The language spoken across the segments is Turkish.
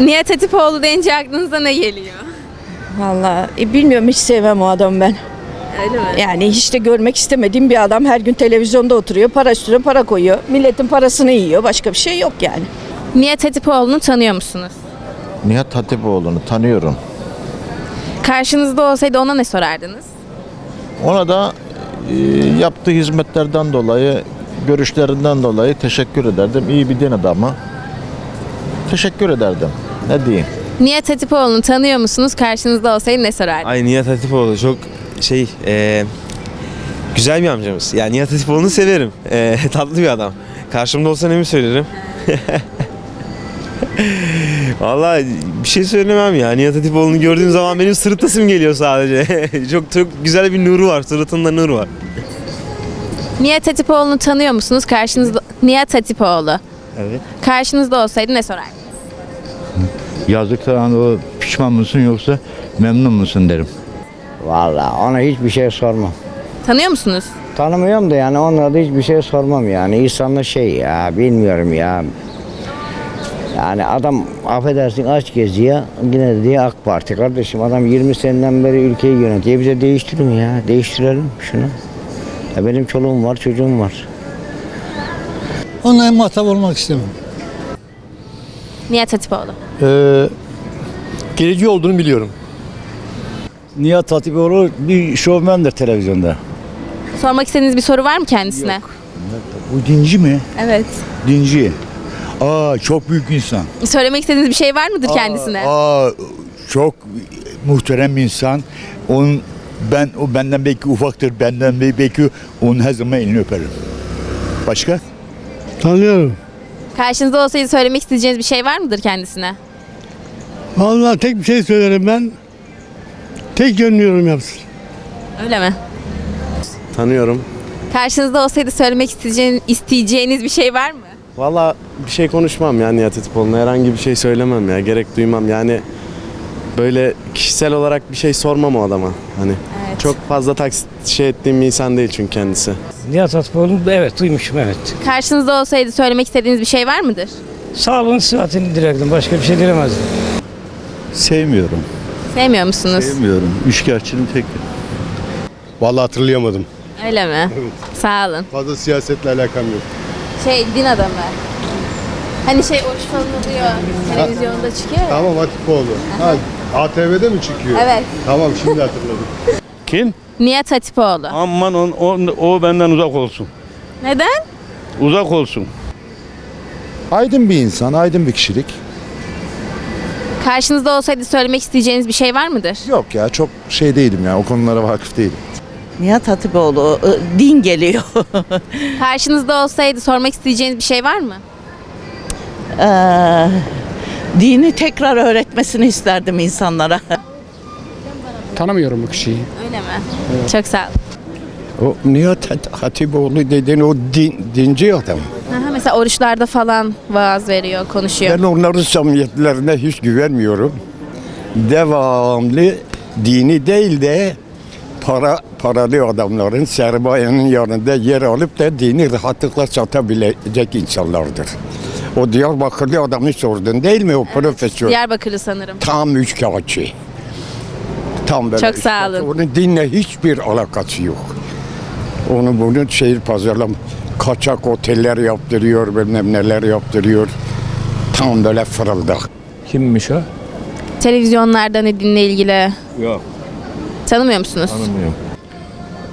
Nihat Hatipoğlu deyince aklınıza ne geliyor? Vallahi e, bilmiyorum hiç sevmem o adamı ben. Öyle mi? Yani hiç de görmek istemediğim bir adam her gün televizyonda oturuyor, para üstüne para koyuyor. Milletin parasını yiyor, başka bir şey yok yani. Nihat Hatipoğlu'nu tanıyor musunuz? Nihat Hatipoğlu'nu tanıyorum. Karşınızda olsaydı ona ne sorardınız? Ona da e, yaptığı hizmetlerden dolayı, görüşlerinden dolayı teşekkür ederdim. İyi bir din adamı. Teşekkür ederdim. Ne diyeyim? Nihat Hatipoğlu'nu tanıyor musunuz? Karşınızda olsaydı ne sorardınız? Ay Nihat Hatipoğlu çok şey eee, güzel bir amcamız. Yani Nihat Hatipoğlu'nu severim. Eee, tatlı bir adam. Karşımda olsa ne mi söylerim? Vallahi bir şey söylemem ya. Nihat Hatipoğlu'nu gördüğüm zaman benim sırıtasım geliyor sadece. çok çok güzel bir nuru var. Suratında nur var. Nihat Hatipoğlu'nu tanıyor musunuz? Karşınızda Nihat Hatipoğlu. Evet. Karşınızda olsaydı ne sorardınız? Yazdıktan o pişman mısın yoksa memnun musun derim. Vallahi ona hiçbir şey sormam. Tanıyor musunuz? Tanımıyorum da yani onlara da hiçbir şey sormam yani. İnsanlar şey ya bilmiyorum ya. Yani adam affedersin aç geziyor yine de diye AK Parti kardeşim adam 20 seneden beri ülkeyi yönetiyor bize değiştirin ya değiştirelim şunu. Ya benim çoluğum var çocuğum var. Onunla muhatap olmak istemem. Nihat Hatipoğlu. Ee, gerici olduğunu biliyorum. Nihat Hatipoğlu bir şovmendir televizyonda. Sormak istediğiniz bir soru var mı kendisine? Bu dinci mi? Evet. Dinci. Aa çok büyük insan. Söylemek istediğiniz bir şey var mıdır kendisine? Aa çok muhterem insan. Onun ben o benden belki ufaktır. Benden belki onun her zaman elini öperim. Başka? Tanıyorum. Karşınızda olsaydı söylemek isteyeceğiniz bir şey var mıdır kendisine? Vallahi tek bir şey söylerim ben. Tek yönlü yorum yapsın. Öyle mi? Tanıyorum. Karşınızda olsaydı söylemek isteyeceğiniz, isteyeceğiniz bir şey var mı? Valla bir şey konuşmam yani Nihat Hatipoğlu'na herhangi bir şey söylemem ya gerek duymam yani böyle kişisel olarak bir şey sormam o adama hani Evet. çok fazla taksit şey ettiğim bir insan değil çünkü kendisi. Nihat Hatipoğlu'nu evet duymuşum evet. Karşınızda olsaydı söylemek istediğiniz bir şey var mıdır? Sağlığın sıhhatini dilerdim. Başka bir şey dilemezdim. Sevmiyorum. Sevmiyor musunuz? Sevmiyorum. Üçkağıtçının tek. Vallahi hatırlayamadım. Öyle mi? Sağ olun. Fazla siyasetle alakam yok. Şey din adamı. Hani şey oruç falan oluyor. Televizyonda çıkıyor ya. Tamam Hatipoğlu. Ha, ATV'de mi çıkıyor? Evet. Tamam şimdi hatırladım. Kim? Nihat Hatipoğlu. Aman on, on- o benden uzak olsun. Neden? Uzak olsun. Aydın bir insan, aydın bir kişilik. Karşınızda olsaydı söylemek isteyeceğiniz bir şey var mıdır? Yok ya çok şey değilim ya o konulara vakıf değilim. Nihat Hatipoğlu din geliyor. Karşınızda olsaydı sormak isteyeceğiniz bir şey var mı? Ee, dini tekrar öğretmesini isterdim insanlara. Tanımıyorum bu kişiyi. Öyle mi? Çok sağ olun. O Nihat Hatipoğlu dediğin o din, dinci adam. Aha, mesela oruçlarda falan vaaz veriyor, konuşuyor. Ben onların samimiyetlerine hiç güvenmiyorum. Devamlı dini değil de para paralı adamların sermayenin yanında yer alıp da dini rahatlıkla satabilecek insanlardır. O Diyarbakırlı adamı sordun değil mi o profesör? Diyarbakırlı sanırım. Tam üçkağıtçı. Tam böyle Çok sağ olun. Onun dinle hiçbir alakası yok. Onu bunun şehir pazarlam kaçak oteller yaptırıyor, bilmem neler yaptırıyor. Tam böyle fırıldak. Kimmiş o? Televizyonlarda ne dinle ilgili Yok. tanımıyor musunuz?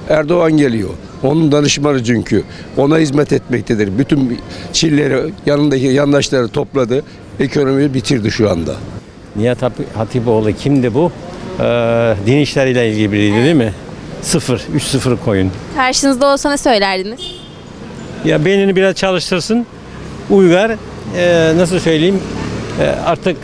Erdoğan geliyor. Onun danışmanı çünkü. Ona hizmet etmektedir. Bütün Çilleri, yanındaki yandaşları topladı. Ekonomiyi bitirdi şu anda. Nihat Hatipoğlu kimdi bu? Ee, din işleriyle ilgili biriydi değil mi? Sıfır, üç sıfır koyun. Karşınızda olsa ne söylerdiniz? Ya beynini biraz çalıştırsın. Uygar, ee, nasıl söyleyeyim, Ee, artık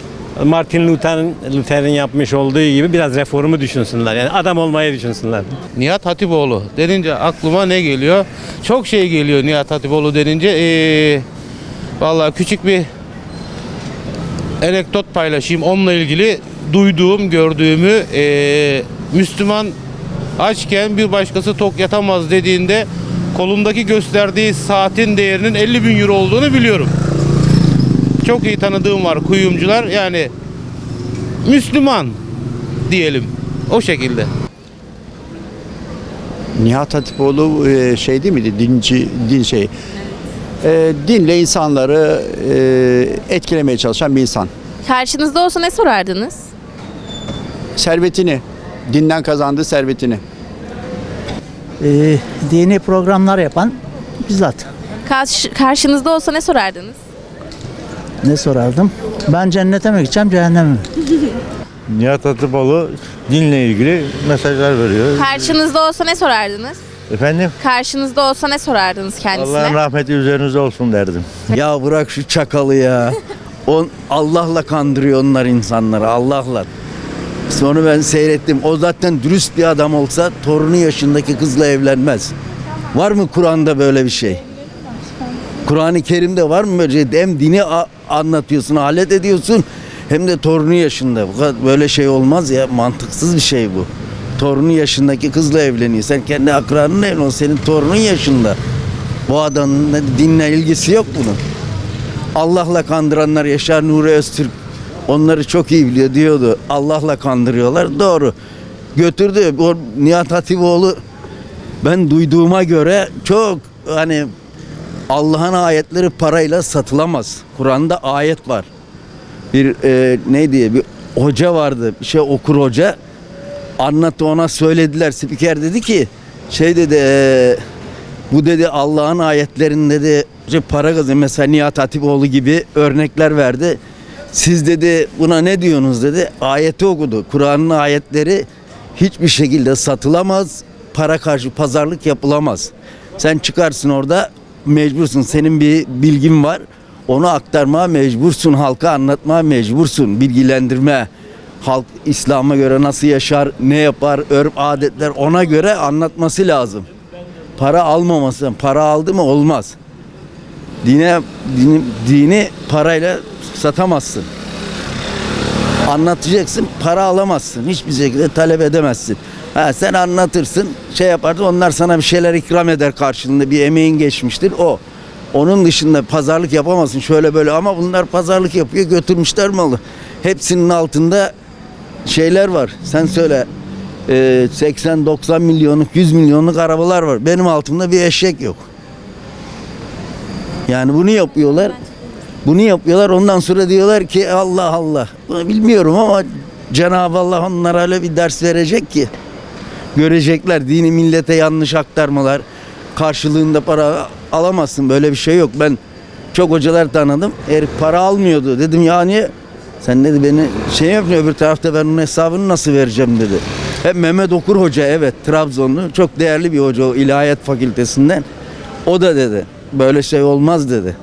Martin Luther'in Luther'in yapmış olduğu gibi biraz reformu düşünsünler. Yani adam olmayı düşünsünler. Nihat Hatipoğlu denince aklıma ne geliyor? Çok şey geliyor Nihat Hatipoğlu denince. Ee, vallahi küçük bir anekdot paylaşayım. Onunla ilgili duyduğum, gördüğümü ee, Müslüman açken bir başkası tok yatamaz dediğinde kolundaki gösterdiği saatin değerinin 50 bin euro olduğunu biliyorum. çok iyi tanıdığım var kuyumcular. Yani Müslüman diyelim. O şekilde. Nihat Hatipoğlu e, şey değil miydi? Dinci, din şey. E, dinle insanları e, etkilemeye çalışan bir insan. Karşınızda olsa ne sorardınız? Servetini, dinden kazandığı servetini. Ee, dini programlar yapan bizzat. Karş, karşınızda olsa ne sorardınız? Ne sorardım? Ben cennete mi gideceğim, cehenneme mi? Nihat Hatipoğlu dinle ilgili mesajlar veriyor. Karşınızda olsa ne sorardınız? Efendim Karşınızda olsa ne sorardınız kendisine? Allah'ın rahmeti üzerinize olsun derdim. Ya bırak şu çakalı ya. On Allah'la kandırıyor onlar insanları Allah'la. Sonra ben seyrettim. O zaten dürüst bir adam olsa torunu yaşındaki kızla evlenmez. Var mı Kur'an'da böyle bir şey? Kur'an-ı Kerim'de var mı böyle şey? Hem dini anlatıyorsun, alet ediyorsun hem de torunu yaşında. Böyle şey olmaz ya. Mantıksız bir şey bu. Torunu yaşındaki kızla evleniyor. Sen kendi akranınla evlen. Senin torunun yaşında. Bu adamın da dinle ilgisi yok bunun. Allah'la kandıranlar Yaşar Nuri Öztürk onları çok iyi biliyor diyordu. Allah'la kandırıyorlar. Doğru. Götürdü. O Nihat Hatipoğlu ben duyduğuma göre çok hani Allah'ın ayetleri parayla satılamaz. Kur'an'da ayet var. Bir e, ne diye bir hoca vardı. Bir şey okur hoca. Anlattı ona söylediler. Spiker dedi ki şey dedi e, bu dedi Allah'ın ayetlerinde işte para kazanıyor. Mesela Nihat Hatipoğlu gibi örnekler verdi. Siz dedi buna ne diyorsunuz dedi. Ayeti okudu. Kur'an'ın ayetleri hiçbir şekilde satılamaz. Para karşı pazarlık yapılamaz. Sen çıkarsın orada mecbursun. Senin bir bilgin var. Onu aktarmaya mecbursun. Halka anlatmaya mecbursun. Bilgilendirme. Halk İslam'a göre nasıl yaşar, ne yapar, örf adetler ona göre anlatması lazım para almaması. Para aldı mı olmaz. Dine dini, dini parayla satamazsın. Anlatacaksın, para alamazsın. Hiçbir şekilde talep edemezsin. Ha, sen anlatırsın, şey yaparsın, onlar sana bir şeyler ikram eder karşılığında. Bir emeğin geçmiştir o. Onun dışında pazarlık yapamazsın şöyle böyle ama bunlar pazarlık yapıyor götürmüşler malı. Hepsinin altında şeyler var. Sen söyle e, 80-90 milyonluk 100 milyonluk arabalar var. Benim altımda bir eşek yok. Yani bunu yapıyorlar. Bunu yapıyorlar. Ondan sonra diyorlar ki Allah Allah. Bunu Bilmiyorum ama Cenab-ı Allah onlara öyle bir ders verecek ki görecekler dini millete yanlış aktarmalar karşılığında para alamazsın böyle bir şey yok. Ben çok hocalar tanıdım. Herif para almıyordu. Dedim ya niye? Sen dedi beni şey yapmıyor öbür tarafta ben onun hesabını nasıl vereceğim dedi. Hep Mehmet Okur Hoca evet Trabzonlu çok değerli bir hoca o ilahiyat fakültesinden. O da dedi böyle şey olmaz dedi.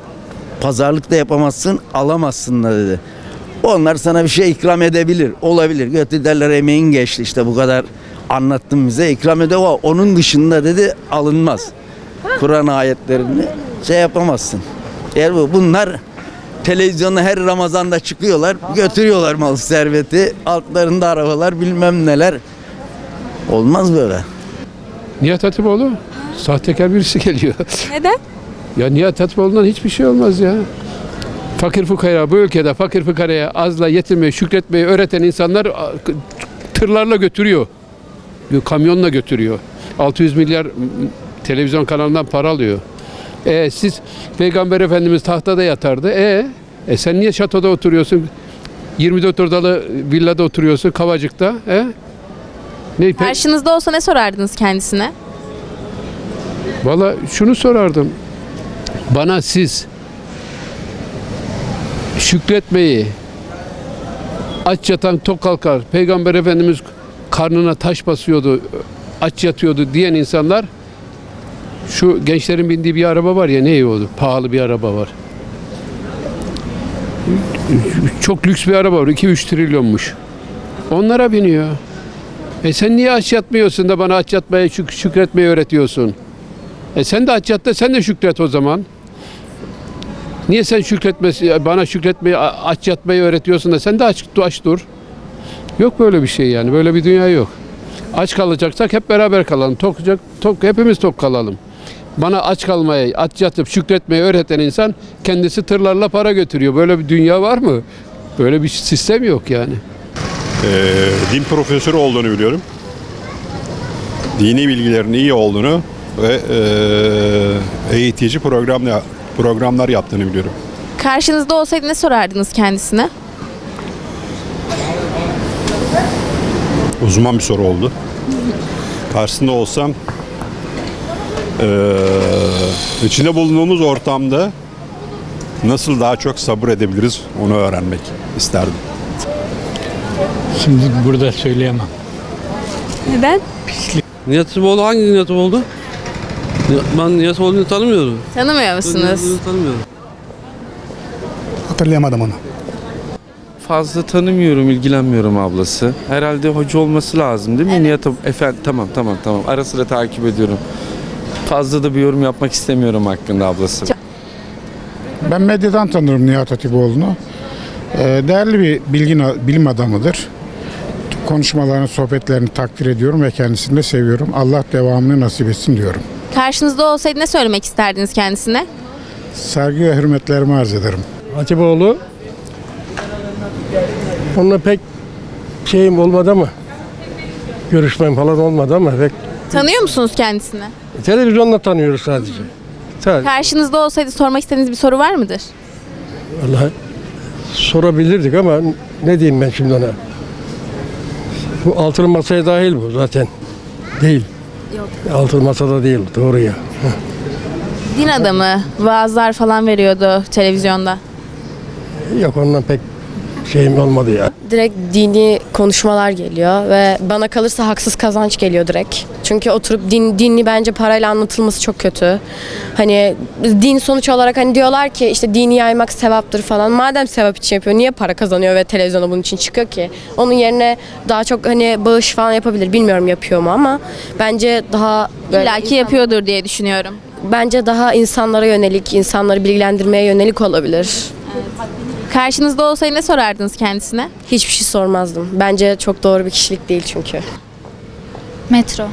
Pazarlık da yapamazsın alamazsın da dedi. Onlar sana bir şey ikram edebilir. Olabilir. Götü derler emeğin geçti işte bu kadar anlattın bize ikram ede o. Onun dışında dedi alınmaz. Kur'an ayetlerini şey yapamazsın. Eğer bu bunlar televizyonda her Ramazan'da çıkıyorlar. Götürüyorlar mal serveti. Altlarında arabalar bilmem neler. Olmaz böyle. Nihat Hatipoğlu sahtekar birisi geliyor. Neden? Ya Nihat Hatipoğlu'ndan hiçbir şey olmaz ya. Fakir fukara bu ülkede fakir fukaraya azla yetinmeyi, şükretmeyi öğreten insanlar tırlarla götürüyor. Kamyonla götürüyor. 600 milyar televizyon kanalından para alıyor. E siz Peygamber Efendimiz tahtada yatardı. E, e sen niye şatoda oturuyorsun? 24 odalı villada oturuyorsun Kavacık'ta. E? Ne, Karşınızda olsa ne sorardınız kendisine? Valla şunu sorardım. Bana siz şükretmeyi aç yatan tok kalkar. Peygamber Efendimiz karnına taş basıyordu, aç yatıyordu diyen insanlar şu gençlerin bindiği bir araba var ya ne o pahalı bir araba var. Çok lüks bir araba var. 2-3 trilyonmuş. Onlara biniyor. E sen niye aç yatmıyorsun da bana aç yatmayı, şük- şükretmeyi öğretiyorsun? E sen de aç yat sen de şükret o zaman. Niye sen şükretmesi, bana şükretmeyi, aç yatmayı öğretiyorsun da sen de aç, aç dur. Yok böyle bir şey yani. Böyle bir dünya yok. Aç kalacaksak hep beraber kalalım. Tok, tok hepimiz tok kalalım. Bana aç kalmayı, aç yatıp şükretmeyi öğreten insan kendisi tırlarla para götürüyor. Böyle bir dünya var mı? Böyle bir sistem yok yani. Ee, din profesörü olduğunu biliyorum. Dini bilgilerin iyi olduğunu ve e, eğitici programlar, programlar yaptığını biliyorum. Karşınızda olsaydı ne sorardınız kendisine? Uzman bir soru oldu. Karşısında olsam e, içinde bulunduğumuz ortamda nasıl daha çok sabır edebiliriz onu öğrenmek isterdim. Şimdi burada söyleyemem. Neden? Nihat Hatipoğlu hangi Nihat Hatipoğlu? Ben Nihat Hatipoğlu'nu tanımıyorum. Tanımıyor musunuz? tanımıyorum. Hatırlayamadım onu. Fazla tanımıyorum, ilgilenmiyorum ablası. Herhalde hoca olması lazım değil mi? Nihat Efendim tamam tamam tamam. Ara sıra takip ediyorum. Fazla da bir yorum yapmak istemiyorum hakkında ablası. Ben medyadan tanırım Nihat Hatipoğlu'nu. Ee, değerli bir bilgin, bilim adamıdır. Konuşmalarını, sohbetlerini takdir ediyorum ve kendisini de seviyorum. Allah devamını nasip etsin diyorum. Karşınızda olsaydı ne söylemek isterdiniz kendisine? Saygı ve hürmetlerimi arz ederim. Hatipoğlu onunla pek şeyim olmadı ama görüşmem falan olmadı ama pek Tanıyor musunuz kendisini? televizyonda tanıyoruz sadece. Sadece. Karşınızda olsaydı sormak istediğiniz bir soru var mıdır? Vallahi sorabilirdik ama ne diyeyim ben şimdi ona? Bu altılı masaya dahil bu zaten. Değil. Yok. Altılı masada değil doğru ya. Din adamı, vaazlar falan veriyordu televizyonda. Yok ondan pek şeyim olmadı ya. direkt dini konuşmalar geliyor ve bana kalırsa haksız kazanç geliyor direkt. Çünkü oturup din dini bence parayla anlatılması çok kötü. Hani din sonuç olarak hani diyorlar ki işte dini yaymak sevaptır falan. Madem sevap için yapıyor niye para kazanıyor ve televizyona bunun için çıkıyor ki? Onun yerine daha çok hani bağış falan yapabilir. Bilmiyorum yapıyor mu ama bence daha böyle İlla ki yapıyordur diye düşünüyorum. bence daha insanlara yönelik, insanları bilgilendirmeye yönelik olabilir. Karşınızda olsaydı ne sorardınız kendisine? Hiçbir şey sormazdım. Bence çok doğru bir kişilik değil çünkü. Metro.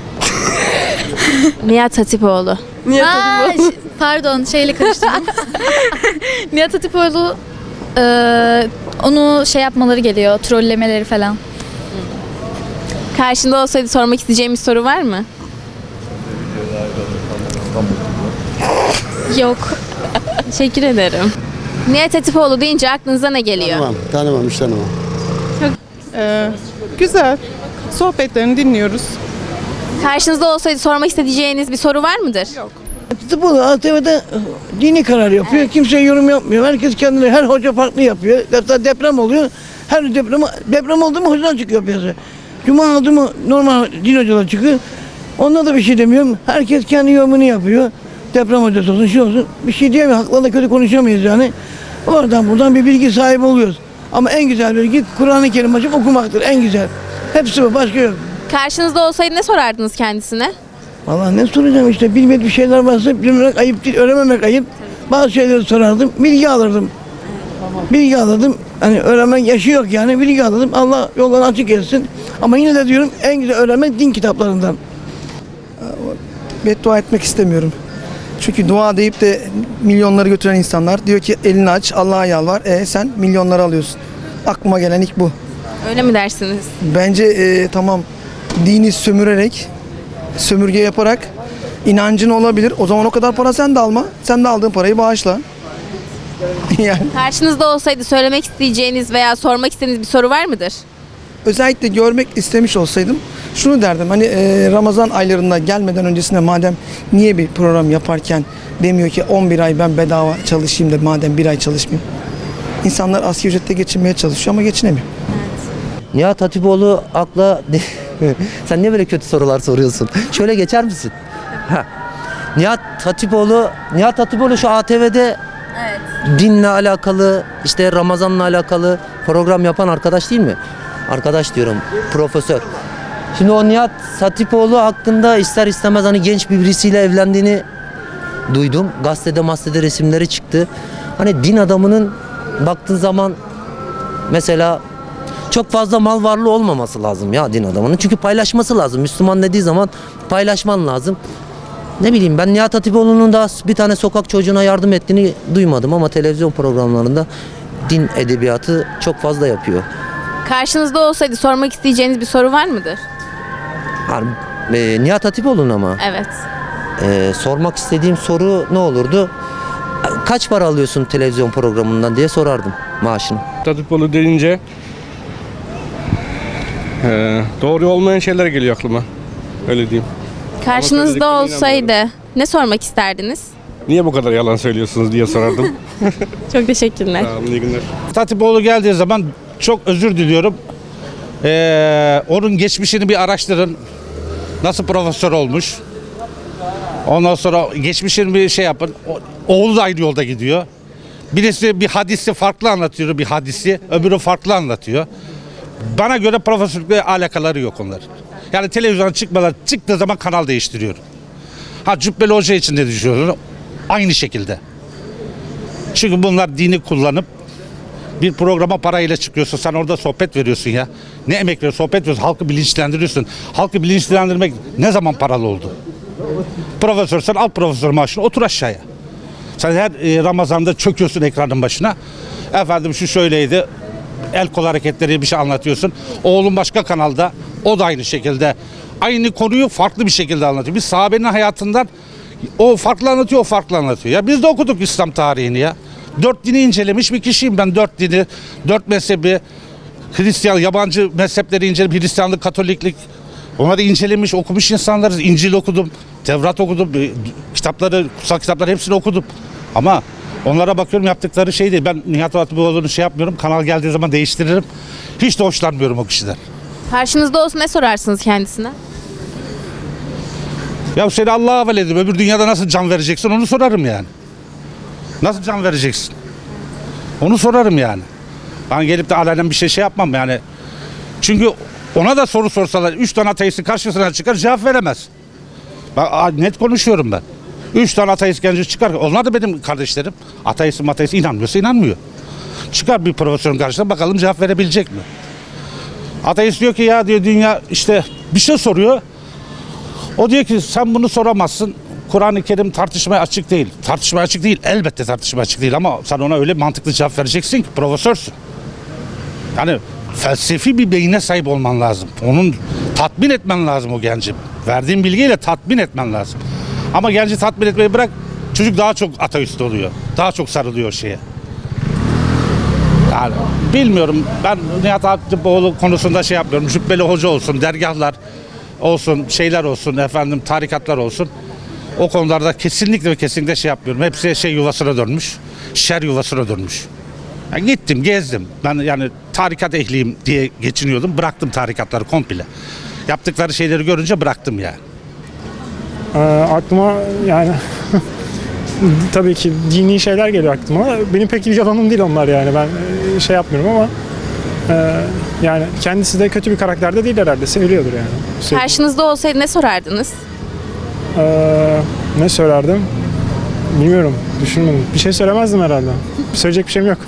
Nihat Hatipoğlu. Aa, ş- pardon şeyle karıştırdım. Nihat Hatipoğlu e, onu şey yapmaları geliyor, trollemeleri falan. Karşında olsaydı sormak isteyeceğim bir soru var mı? Yok. Teşekkür ederim. Nihat Hatipoğlu deyince aklınıza ne geliyor? tanımam, hiç tanımam. güzel. Sohbetlerini dinliyoruz. Karşınızda olsaydı sormak isteyeceğiniz bir soru var mıdır? Bu ATV'de dini karar yapıyor. Kimse yorum yapmıyor. Herkes kendine, her hoca farklı yapıyor. Hatta deprem oluyor. Her deprem, deprem oldu mu hocadan çıkıyor piyasaya. Cuma oldu mu normal din hocalar çıkıyor. Onda da bir şey demiyorum. Herkes kendi yorumunu yapıyor. Deprem hocası olsun, şey olsun. Bir şey diyemiyor. Haklarında kötü konuşamayız yani. Oradan buradan bir bilgi sahibi oluyoruz. Ama en güzel bilgi Kur'an-ı Kerim açıp okumaktır. En güzel. Hepsi bu. Başka yok. Karşınızda olsaydı ne sorardınız kendisine? Vallahi ne soracağım işte bilmediğim şeyler varsa bilmemek ayıp değil, öğrenmemek ayıp. Bazı şeyleri sorardım, bilgi alırdım. Bilgi alırdım. Hani öğrenmek yaşı yok yani bilgi alırdım. Allah yollarını açık etsin. Ama yine de diyorum en güzel öğrenmek din kitaplarından. beddua etmek istemiyorum. Çünkü dua deyip de milyonları götüren insanlar diyor ki elini aç Allah'a yalvar. E sen milyonları alıyorsun. Aklıma gelen ilk bu. Öyle mi dersiniz? Bence e, tamam dini sömürerek, sömürge yaparak inancın olabilir. O zaman o kadar para sen de alma. Sen de aldığın parayı bağışla. yani Karşınızda olsaydı söylemek isteyeceğiniz veya sormak istediğiniz bir soru var mıdır? özellikle görmek istemiş olsaydım şunu derdim hani e, Ramazan aylarında gelmeden öncesinde madem niye bir program yaparken demiyor ki 11 ay ben bedava çalışayım da madem bir ay çalışmayayım. İnsanlar asgari ücretle geçinmeye çalışıyor ama geçinemiyor. Nihat Hatipoğlu akla... Sen niye böyle kötü sorular soruyorsun? Şöyle geçer misin? Ha. Nihat Hatipoğlu, Nihat Hatipoğlu şu ATV'de dinle alakalı, işte Ramazan'la alakalı program yapan arkadaş değil mi? Arkadaş diyorum, profesör. Şimdi o Nihat Hatipoğlu hakkında ister istemez hani genç bir birisiyle evlendiğini duydum. Gazetede gazetede resimleri çıktı. Hani din adamının baktığın zaman mesela çok fazla mal varlığı olmaması lazım ya din adamının. Çünkü paylaşması lazım. Müslüman dediği zaman paylaşman lazım. ne bileyim ben Nihat Hatipoğlu'nun da bir tane sokak çocuğuna yardım ettiğini duymadım ama televizyon programlarında din edebiyatı çok fazla yapıyor. Karşınızda olsaydı sormak isteyeceğiniz bir soru var mıdır? Yani, e, Nihat Hatipoğlu'na mı? Evet. E, sormak istediğim soru ne olurdu? Kaç para alıyorsun televizyon programından diye sorardım maaşını. Tatipoğlu deyince eee, doğru olmayan şeyler geliyor aklıma. Öyle diyeyim. Karşınızda olsaydı ne sormak isterdiniz? Niye bu kadar yalan söylüyorsunuz diye sorardım. Çok teşekkürler. Sağ olun, iyi günler. Tatipoğlu geldiği zaman çok özür diliyorum. Ee, onun geçmişini bir araştırın. Nasıl profesör olmuş. Ondan sonra geçmişini bir şey yapın. Oğlu da aynı yolda gidiyor. Birisi bir hadisi farklı anlatıyor bir hadisi. Öbürü farklı anlatıyor. Bana göre profesörlükle alakaları yok onların. Yani televizyona çıkmadan çıktığı zaman kanal değiştiriyor. Ha Cübbeli Hoca için de düşünüyorum. Aynı şekilde. Çünkü bunlar dini kullanıp bir programa parayla çıkıyorsun. Sen orada sohbet veriyorsun ya. Ne emek veriyorsun? Sohbet veriyorsun. Halkı bilinçlendiriyorsun. Halkı bilinçlendirmek ne zaman paralı oldu? Profesör sen al profesör maaşını otur aşağıya. Sen her e, Ramazan'da çöküyorsun ekranın başına. Efendim şu şöyleydi. El kol hareketleri bir şey anlatıyorsun. Oğlum başka kanalda. O da aynı şekilde. Aynı konuyu farklı bir şekilde anlatıyor. Biz sahabenin hayatından o farklı anlatıyor, o farklı anlatıyor. Ya biz de okuduk İslam tarihini ya. Dört dini incelemiş bir kişiyim ben. Dört dini, dört mezhebi, Hristiyan, yabancı mezhepleri incelemiş, Hristiyanlık, Katoliklik. Onları incelemiş, okumuş insanlarız. İncil okudum, Tevrat okudum, kitapları, kutsal kitapları hepsini okudum. Ama onlara bakıyorum yaptıkları şey değil. Ben Nihat Hatipoğlu'nu şey yapmıyorum. Kanal geldiği zaman değiştiririm. Hiç de hoşlanmıyorum o kişiden. Karşınızda olsa ne sorarsınız kendisine? Ya seni Allah'a havale edeyim. Öbür dünyada nasıl can vereceksin onu sorarım yani. Nasıl can vereceksin? Onu sorarım yani. Ben gelip de alenen bir şey şey yapmam yani. Çünkü ona da soru sorsalar, üç tane ateistin karşısına çıkar cevap veremez. A- net konuşuyorum ben. Üç tane ateist genci çıkar. Onlar da benim kardeşlerim. Ateist ateist inanmıyorsa inanmıyor. Çıkar bir profesörün karşısına bakalım cevap verebilecek mi? Ateist diyor ki ya diyor dünya işte bir şey soruyor. O diyor ki sen bunu soramazsın. Kur'an-ı Kerim tartışmaya açık değil. Tartışmaya açık değil. Elbette tartışmaya açık değil ama sen ona öyle mantıklı cevap vereceksin ki profesörsün. Yani felsefi bir beyine sahip olman lazım. Onun tatmin etmen lazım o genci. Verdiğin bilgiyle tatmin etmen lazım. Ama genci tatmin etmeyi bırak çocuk daha çok ateist oluyor. Daha çok sarılıyor şeye. Yani bilmiyorum ben Nihat Hatipoğlu konusunda şey yapmıyorum. Cübbeli hoca olsun, dergahlar olsun, şeyler olsun, efendim tarikatlar olsun. O konularda kesinlikle ve kesinlikle şey yapmıyorum. Hepsi şey yuvasına dönmüş. Şer yuvasına dönmüş. Yani gittim, gezdim. Ben yani tarikat ehliyim diye geçiniyordum. Bıraktım tarikatları komple. Yaptıkları şeyleri görünce bıraktım yani. Ee, aklıma yani tabii ki dini şeyler geliyor aklıma. Benim pek ilgi alanım değil onlar yani. Ben e, şey yapmıyorum ama e, yani kendisi de kötü bir karakterde değil herhalde. Seviliyordur yani. Sev- Karşınızda olsaydı ne sorardınız? Ee, ne söylerdim? Bilmiyorum. Düşünmedim. Bir şey söylemezdim herhalde. Söyleyecek bir şeyim yok.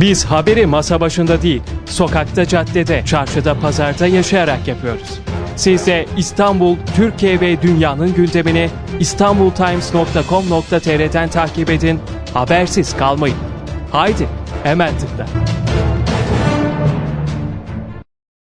Biz haberi masa başında değil, sokakta, caddede, çarşıda, pazarda yaşayarak yapıyoruz. Siz de İstanbul, Türkiye ve dünyanın gündemini istanbultimes.com.tr'den takip edin, habersiz kalmayın. Haydi, hemen tıkla.